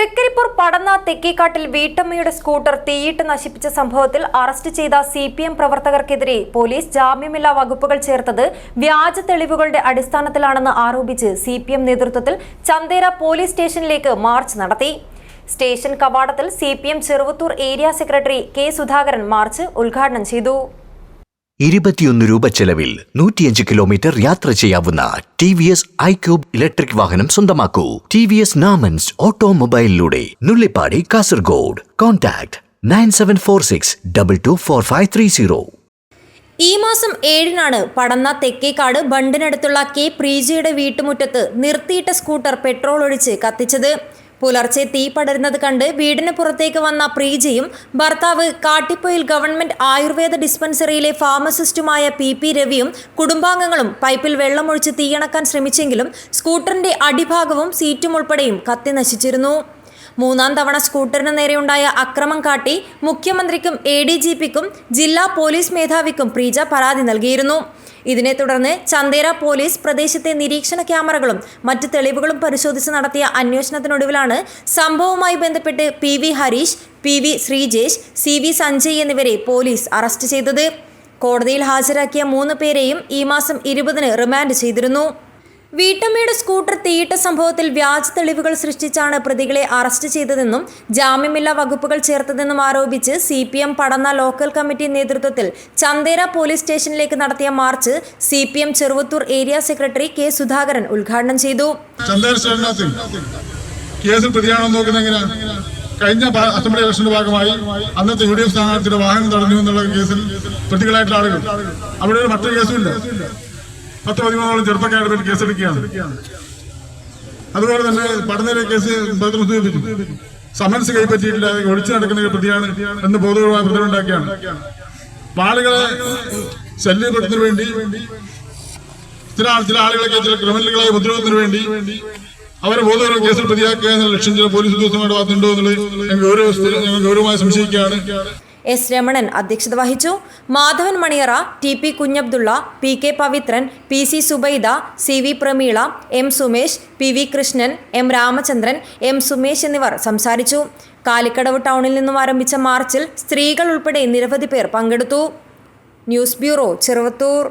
തൃക്കരിപ്പൂർ പടന്ന തെക്കേക്കാട്ടിൽ വീട്ടമ്മയുടെ സ്കൂട്ടർ തീയിട്ട് നശിപ്പിച്ച സംഭവത്തിൽ അറസ്റ്റ് ചെയ്ത സി പി എം പ്രവർത്തകർക്കെതിരെ പോലീസ് ജാമ്യമില്ലാ വകുപ്പുകൾ ചേർത്തത് വ്യാജ തെളിവുകളുടെ അടിസ്ഥാനത്തിലാണെന്ന് ആരോപിച്ച് സി പി എം നേതൃത്വത്തിൽ ചന്തേര പോലീസ് സ്റ്റേഷനിലേക്ക് മാർച്ച് നടത്തി. സ്റ്റേഷൻ കവാടത്തിൽ C P M Cheruvathur area secretary K Sudhakaran march ഉദ്ഘാടനം ചെയ്തു. ഇരുപത്തിയൊന്ന് രൂപ ചെലവിൽ നൂറ്റിയഞ്ച് കിലോമീറ്റർ യാത്ര ചെയ്യാവുന്ന T V S iQube electric വാഹനം സ്വന്തമാക്കൂ. T V S നാമൻസ് ഓട്ടോമൊബൈലിലൂടെ Nullippady Kasaragod. Contact nine seven four six double two four five three zero. ഈ മാസം ഏഴിനാണ് പടന്ന തെക്കേക്കാട് ബണ്ടിനടുത്തുള്ള കെ പ്രീജയുടെ വീട്ടുമുറ്റത്ത് നിർത്തിയിട്ട സ്കൂട്ടർ പെട്രോൾ ഒഴിച്ച് കത്തിച്ചത്. പുലർച്ചെ തീ പടരുന്നത് കണ്ട് വീടിന് പുറത്തേക്ക് വന്ന പ്രീജയും ഭർത്താവ് കാട്ടിപ്പൊയിൽ ഗവൺമെന്റ് ആയുർവേദ ഡിസ്പെൻസറിയിലെ ഫാർമസിസ്റ്റുമായ പി പി രവിയും കുടുംബാംഗങ്ങളും പൈപ്പിൽ വെള്ളമൊഴിച്ച് തീയണക്കാൻ ശ്രമിച്ചെങ്കിലും സ്കൂട്ടറിന്റെ അടിഭാഗവും സീറ്റും ഉൾപ്പെടെയും കത്തി നശിച്ചിരുന്നു. മൂന്നാം തവണ സ്കൂട്ടറിന് നേരെയുണ്ടായ അക്രമം കാട്ടി മുഖ്യമന്ത്രിക്കും എ ഡി ജി പിക്കും ജില്ലാ പോലീസ് മേധാവിക്കും പ്രീജ പരാതി നൽകിയിരുന്നു. ഇതിനെ തുടർന്ന് ചന്തേര പോലീസ് പ്രദേശത്തെ നിരീക്ഷണ ക്യാമറകളും മറ്റ് തെളിവുകളും പരിശോധിച്ച് നടത്തിയ അന്വേഷണത്തിനൊടുവിലാണ് സംഭവവുമായി ബന്ധപ്പെട്ട് P V Hareesh P V Sreejesh C V Sanjay എന്നിവരെ പോലീസ് അറസ്റ്റ് ചെയ്തത്. കോടതിയിൽ ഹാജരാക്കിയ മൂന്ന് പേരെയും ഈ മാസം ഇരുപതിന് റിമാൻഡ് ചെയ്തിരുന്നു. വീട്ടമ്മയുടെ സ്കൂട്ടർ തീയിട്ട സംഭവത്തിൽ വ്യാജ തെളിവുകൾ സൃഷ്ടിച്ചാണ് പ്രതികളെ അറസ്റ്റ് ചെയ്തതെന്നും ജാമ്യമില്ലാ വകുപ്പുകൾ ചേർത്തതെന്നും ആരോപിച്ച് C P M Padanna local committee നേതൃത്വത്തിൽ ചന്തേര പോലീസ് സ്റ്റേഷനിലേക്ക് നടത്തിയ march C P M Cheruvathur area secretary K Sudhakaran ഉദ്ഘാടനം ചെയ്തു. കേസിൽ പ്രതിയാണെന്ന് നോക്കുന്നത് കഴിഞ്ഞ അസംബ്ലി ഇലക്ഷന്റെ ഭാഗമായി അന്നത്തെ യു ഡി എഫ് സ്ഥാനാർത്ഥിയുടെ വാഹനം തടഞ്ഞു എന്നുള്ള കേസിൽ പ്രതികളായിട്ടുള്ള ആളുകൾ. അവിടെ മറ്റൊരു കേസുമില്ല പത്ത് പതിമൂന്നോളം ചെറുപ്പക്കാരുടെ പേര് കേസെടുക്കുകയാണ്. അതുപോലെ തന്നെ പഠനയിലെ കേസ് സമൻസ് കൈപ്പറ്റിയിട്ടില്ല ഒളിച്ചു നടക്കുന്ന പ്രതിയാണ് എന്ന് ബോധപൂർവമായ പ്രതികളുണ്ടാക്കിയാണ് അപ്പൊ ആളുകളെ ശല്യപ്പെടുത്തുന്നതിന് വേണ്ടി ചില ചില ആളുകളൊക്കെ ചില ക്രിമിനലുകളായ ഉപദ്രവത്തിന് വേണ്ടി അവരെ ബോധപൂർവം കേസിൽ പ്രതിയാക്കുക എന്ന ലക്ഷ്യം ചില പോലീസ് ഉദ്യോഗസ്ഥന്മാരുടെ ഭാഗത്തുണ്ടോ എന്നുള്ളത് ഞങ്ങൾ ഗൗരവ ഞങ്ങൾ ഗൗരവമായി സംശയിക്കുകയാണ്. എസ് രമണൻ അധ്യക്ഷത വഹിച്ചു. Madhavan Maniyara T P Kunhabdulla P K Pavithran P C Subaida C V Prameela M Sumesh P V Krishnan M Ramachandran M Sumesh എന്നിവർ സംസാരിച്ചു. കാലിക്കടവ് ടൗണിൽ നിന്നും ആരംഭിച്ച മാർച്ചിൽ സ്ത്രീകൾ ഉൾപ്പെടെ നിരവധി പേർ പങ്കെടുത്തു. News bureau Cheruvathur.